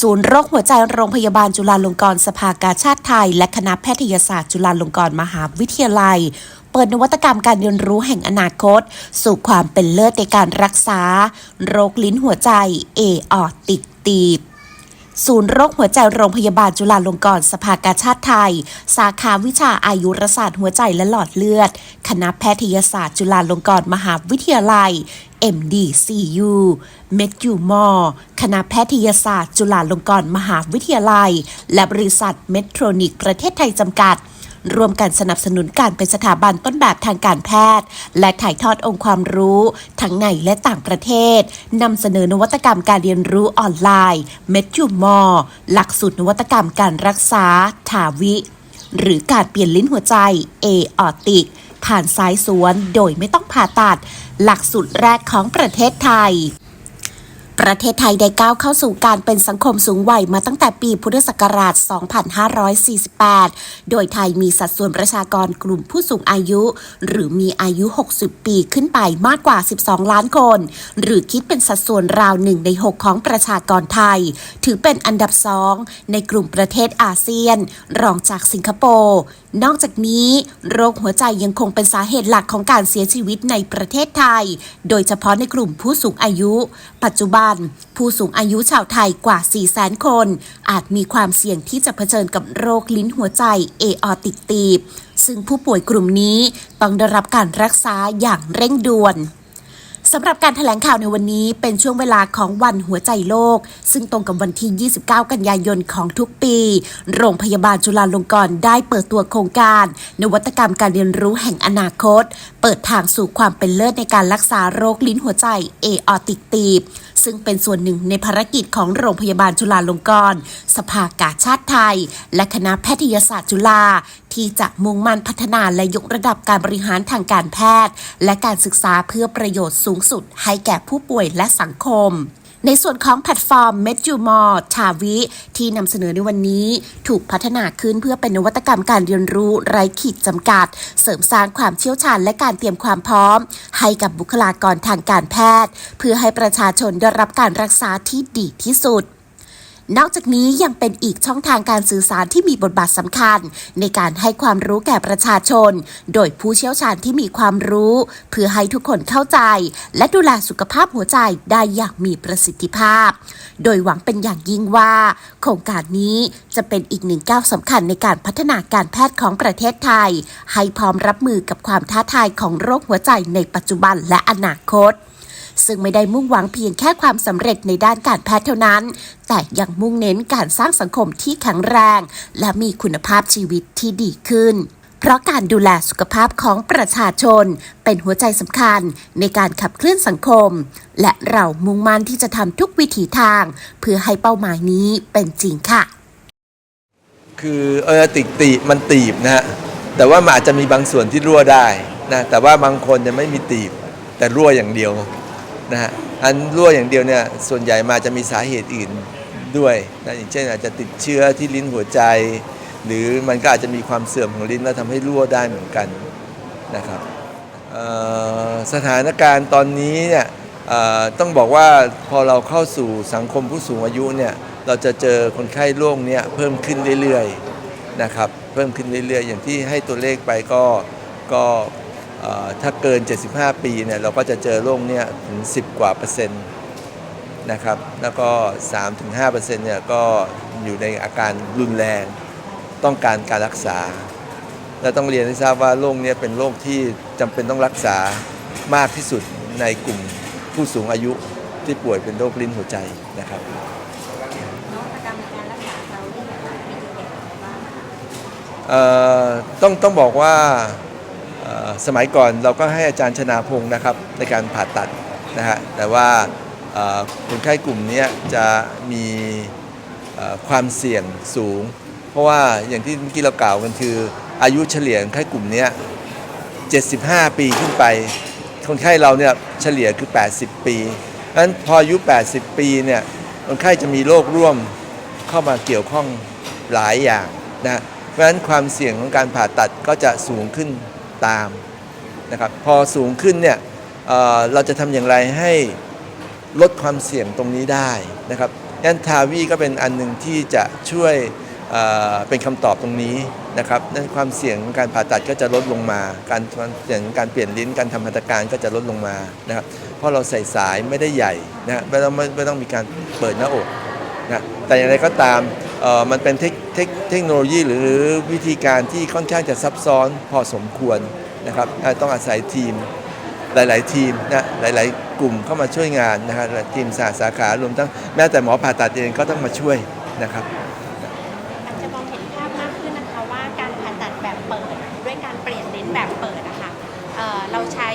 ศูนย์โรคหัวใจโรงพยาบาลจุฬาลงกรณ์สภากาชาติไทย และคณะแพทยศาสตร์จุฬาลงกรณ์มหาวิทยาลัย เปิดนวัตกรรมการเรียนรู้แห่งอนาคต สู่ความเป็นเลิศในการรักษา โรคลิ้นหัวใจ เอออติดตีบ ศูนย์โรคหัวใจโรงพยาบาลจุฬาลงกรณ์สภากาชาติไทย สาขาวิชาอายุรศาสตร์หัวใจและหลอดเลือด คณะแพทยศาสตร์จุฬาลงกรณ์มหาวิทยาลัย MDCU เมดยูมอคณะแพทยศาสตร์ จุฬาลงกรณ์มหาวิทยาลัย และบริษัทเมโทรนิกประเทศไทยจำกัด ร่วมกันสนับสนุนการเป็นสถาบันต้นแบบทางการแพทย์ และถ่ายทอดองค์ความรู้ทั้งในและต่างประเทศนำเสนอนวัตกรรมการเรียนรู้ออนไลน์เมดยูมอหลักสูตรนวัตกรรมการรักษาทาวิ หรือการเปลี่ยนลิ้นหัวใจเอออติก ผ่านสายสวนโดยไม่ต้องผ่าตัด หลักสูตรแรกของประเทศไทย ประเทศไทยได้ก้าวเข้าสู่การเป็นสังคมสูงวัยมาตั้งแต่ปีพุทธศักราช 2548 โดยไทยมีสัดส่วนประชากรกลุ่มผู้สูงอายุ หรือมีอายุ 60 ปีขึ้นไปมากกว่า 12 ล้านคน หรือคิดเป็นสัดส่วนราวหนึ่งใน 6 ของประชากรไทย ถือเป็นอันดับสองในกลุ่มประเทศอาเซียน รองจากสิงคโปร์นอกจากนี้ โรคหัวใจยังคงเป็นสาเหตุหลักของการเสียชีวิตในประเทศไทย โดยเฉพาะในกลุ่มผู้สูงอายุ ปัจจุบัน ผู้สูงอายุชาวไทยกว่า 4 0 0 0 0 0 คน อาจมีความเสี่ยงที่จะเผชิญกับโรคลิ้นหัวใจเอออติกตีบ ซึ่งผู้ป่วยกลุ่มนี้ต้องได้รับการรักษาอย่างเร่งด่วน สำหรับการแถลงข่าวในวันนี้เป็นช่วงเวลาของวันหัวใจโลก ซึ่งตรงกับวันที่ 29 กันยายนของทุกปี โรงพยาบาลจุฬาลงกรณ์ได้เปิดตัวโครงการ นวัตกรรมการเรียนรู้แห่งอนาคต เปิดทางสู่ความเป็นเลิศในการรักษาโรคลิ้นหัวใจเอออติกตีบ ซึ่งเป็นส่วนหนึ่งในภารกิจของโรงพยาบาลจุฬาลงกรณ์สภากาชาติไทย และคณะแพทยศาสตร์จุฬาที่จะมุ่งมั่นพัฒนาและยกระดับการบริหารทางการแพทย์ และการศึกษาเพื่อประโยชน์สูงสุดให้แก่ผู้ป่วยและสังคม ในส่วนของแพลตฟอร์ม m e d u m o r ชาวิ ที่นำเสนอในวันนี้ ถูกพัฒนาขึ้นเพื่อเป็นนวัตกรรมการเรียนรู้ไร้ขีดจำกัด เสริมสร้างความเชี่ยวชาญและการเตรียมความพร้อม ให้กับบุคลากรทางการแพทย์ เพื่อให้ประชาชนได้รับการรักษาที่ดีที่สุด นอกจากนี้ยังเป็นอีกช่องทางการสื่อสารที่มีบทบาทสำคัญ ในการให้ความรู้แก่ประชาชน โดยผู้เชี่ยวชาญที่มีความรู้ เพื่อให้ทุกคนเข้าใจ และดูแลสุขภาพหัวใจได้อย่างมีประสิทธิภาพ โดยหวังเป็นอย่างยิ่งว่า โครงการนี้จะเป็นอีกหนึ่งก้าวสำคัญในการพัฒนาการแพทย์ของประเทศไทย ให้พร้อมรับมือกับความท้าทายของโรคหัวใจในปัจจุบันและอนาคต ซึ่งไม่ได้มุ่งหวังเพียงแค่ความสำเร็จในด้านการแพทย์เท่านั้น แต่ยังมุ่งเน้นการสร้างสังคมที่แข็งแรง และมีคุณภาพชีวิตที่ดีขึ้นเพราะการดูแลสุขภาพของประชาชน เป็นหัวใจสำคัญในการขับเคลื่อนสังคม และเรามุ่งมั่นที่จะทำทุกวิถีทาง เพื่อให้เป้าหมายนี้เป็นจริงค่ะ คือเออติตีบมันตีบนะฮะแต่ว่ามันอาจจะมีบางส่วนที่รั่วได้นะแต่ว่าบางคนจะไม่มีตีบ แต่รั่วอย่างเดียว นะฮะอันรั่วอย่างเดียวเนี่ยส่วนใหญ่มาจะมีสาเหตุอื่นด้วยนะอย่างเช่นอาจจะติดเชื้อที่ลิ้นหัวใจ หรือมันก็อาจจะมีความเสื่อมของลิ้นแล้วทำให้รั่วได้เหมือนกันนะครับสถานการณ์ตอนนี้เนี่ยต้องบอกว่าพอเราเข้าสู่สังคมผู้สูงอายุเนี่ยเราจะเจอคนไข้โรคเนี้ยเพิ่มขึ้นเรื่อยๆนะครับเพิ่มขึ้นเรื่อยๆ อย่างที่ให้ตัวเลขไปก็ก็ ถ้าเกิน 75 ปีเนี่ยเราก็จะเจอโรคเนี้ยถึง 10 กว่าเปอร์เซ็นต์นะครับ แล้วก็ 3-5%เนี่ยก็อยู่ในอาการรุนแรงต้องการการรักษา และต้องเรียนให้ทราบว่าโรคเนี้ยเป็นโรคที่จำเป็นต้องรักษามากที่สุดในกลุ่มผู้สูงอายุที่ป่วยเป็นโรคลิ้นหัวใจนะครับนวัตกรรมในการรักษาเราที่แบบว่ามีจุดเด่นอะไรบ้างคะเอ่อต้องต้องบอกว่าเอ่อ สมัยก่อนเราก็ให้อาจารย์ชนาพงศ์นะครับในการผ่าตัดนะฮะแต่ว่าคนไข้กลุ่มนี้จะมีความเสี่ยงสูง เพราะว่าอย่างที่เมื่อกี้เรากล่าวกันคือ อายุเฉลี่ยคนไข้กลุ่มนี้75 ปีขึ้นไป คนไข้เราเนี่ยเฉลี่ยคือ 80 ปีเพราะนั้นพออายุ 80 ปีเนี่ยคนไข้จะมีโรคร่วมเข้ามาเกี่ยวข้องหลายอย่างนะเพราะฉะนั้นความเสี่ยงของการผ่าตัดก็จะสูงขึ้น ตามนะครับพอสูงขึ้นเนี่ยเเราจะทำอย่างไรให้ลดความเสี่ยงตรงนี้ได้นะครับยันทาวีก็เป็นอันหนึ่งที่จะช่วยเเป็นคำตอบตรงนี้นะครับนั่นความเสี่ยงของการผ่าตัดก็จะลดลงมา การความเสี่ยงการเปลี่ยนลิ้นการทำหัตถการก็จะลดลงมานะครับเพราะเราใส่สายไม่ได้ใหญ่นะไม่ต้องไม่ต้องมีการเปิดหน้าอกนะแต่อย่างไรก็ตาม มันเป็นเทคโนโลยีหรือวิธีการที่ค่อนข้างจะซับซ้อนพอสมควรนะครับต้องอาศัยทีมหลาย ๆ ทีมนะหลาย ๆ กลุ่มเข้ามาช่วยงานนะฮะทีมสาสาขารวมทั้งแม้แต่หมอผ่าตัดเองก็ต้องมาช่วยนะครับอาจจะมองเห็นภาพมากขึ้นนะคะว่าการผ่าตัดแบบเปิด ด้วยการเปลี่ยนลิ้นแบบเปิดนะคะเเราใช้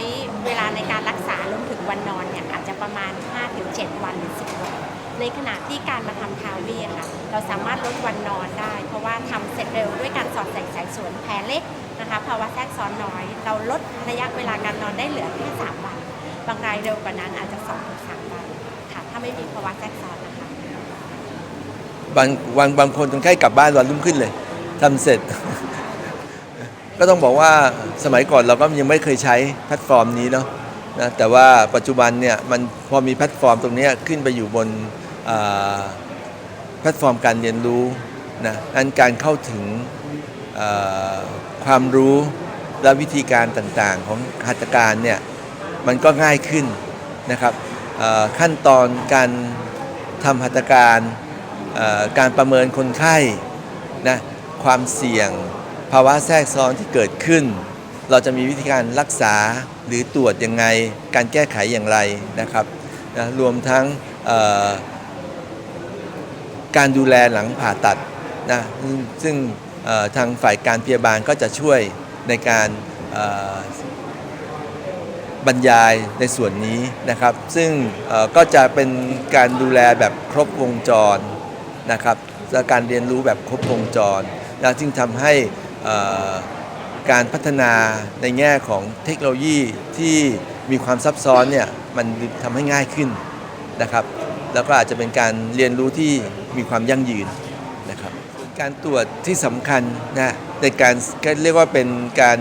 เวลาในการรักษารวมถึงวันนอนเนี่ยอาจจะประมาณ 5-7 วันหรือ10วัน ในขณะที่การมาทำทาวีอะค่ะ เราสามารถลดวันนอนได้ เพราะว่าทำเสร็จเร็วด้วยการสอดใส่สายสวนแผลเล็กนะคะภาวะแทรกซ้อนน้อย เราลดระยะเวลาการนอนได้เหลือแค่3วัน บางรายเร็วกว่านั้นอาจจะ2-3วันค่ะ ถ้าไม่มีภาวะแทรกซ้อนนะคะ บางวันบางคนคนไข้กลับบ้านวันรุ่งขึ้นเลยทำเสร็จ ก็ต้องบอกว่าสมัยก่อนเราก็ยังไม่เคยใช้แพลตฟอร์มนี้เนาะนะแต่ว่าปัจจุบันเนี่ยมันพอมีแพลตฟอร์มตรงนี้ขึ้นไปอยู่บน แพลตฟอร์มการเรียนรู้นะอันการเข้าถึงความรู้และวิธีการต่างๆ ของหัตถการเนี่ยมันก็ง่ายขึ้นนะครับขั้นตอนการทำหัตถการการประเมินคนไข้นะความเสี่ยงภาวะแทรกซ้อนที่เกิดขึ้น เราจะมีวิธีการรักษาหรือตรวจยังไง การแก้ไขอย่างไรนะครับนะรวมทั้ง การดูแลหลังผ่าตัดนะซึ่งทางฝ่ายการพยาบาลก็จะช่วยในการบรรยายในส่วนนี้นะครับ ซึ่งก็จะเป็นการดูแลแบบครบวงจรนะครับการเรียนรู้แบบครบวงจรนะจึงทำให้การพัฒนาในแง่ของเทคโนโลยีที่มีความซับซ้อนเนี่ยมันทำให้ง่ายขึ้นนะครับ แล้วก็อาจจะเป็นการเรียนรู้ที่มีความยั่งยืนนะครับ การตรวจที่สำคัญนะในการเรียกว่าเป็นการ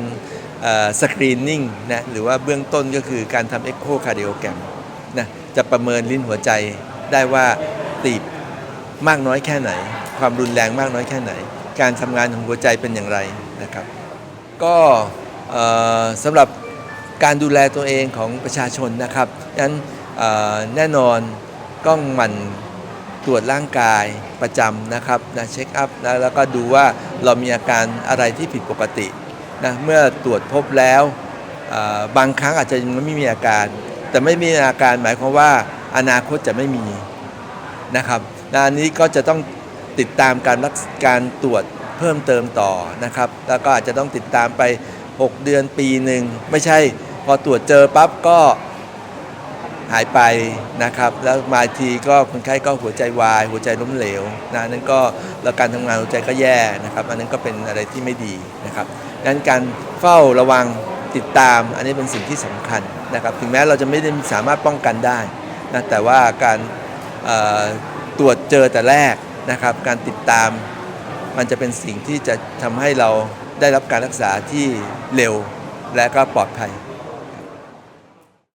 สกรีนนิ่งนะหรือว่าเบื้องต้นก็คือการทำเอ็กโคคาร์ดิโอแกรมนะจะประเมินลิ้นหัวใจได้ว่าตีบมากน้อยแค่ไหน ความรุนแรงมากน้อยแค่ไหน การทำงานของหัวใจเป็นอย่างไรนะครับ ก็สำหรับการดูแลตัวเองของประชาชนนะครับนั้นแน่นอน ต้องหมั่นตรวจร่างกายประจำนะครับนะเช็คอัพนะแล้วก็ดูว่าเรามีอาการอะไรที่ผิดปกตินะเมื่อตรวจพบแล้วบางครั้งอาจจะยังไม่มีอาการ แต่ไม่มีอาการหมายความว่าอนาคตจะไม่มีนะครับนะอันนี้ก็จะต้องติดตามการรักการตรวจเพิ่มเติมต่อนะครับ แล้วก็อาจจะต้องติดตามไป 6 เดือนปีหนึ่งไม่ใช่พอตรวจเจอปั๊บก็ หายไปนะครับ แล้วมาทีก็คนไข้ก็หัวใจวาย หัวใจล้มเหลวนะนั่นก็แล้วการทำงานหัวใจก็แย่นะครับ อันนั้นก็เป็นอะไรที่ไม่ดีนะครับดังนั้นการเฝ้าระวังติดตาม อันนี้เป็นสิ่งที่สำคัญนะครับ ถึงแม้เราจะไม่ได้สามารถป้องกันได้นะแต่ว่าการตรวจเจอแต่แรกนะครับ การติดตามมันจะเป็นสิ่งที่จะทำให้เราได้รับการรักษาที่เร็วและก็ปลอดภัย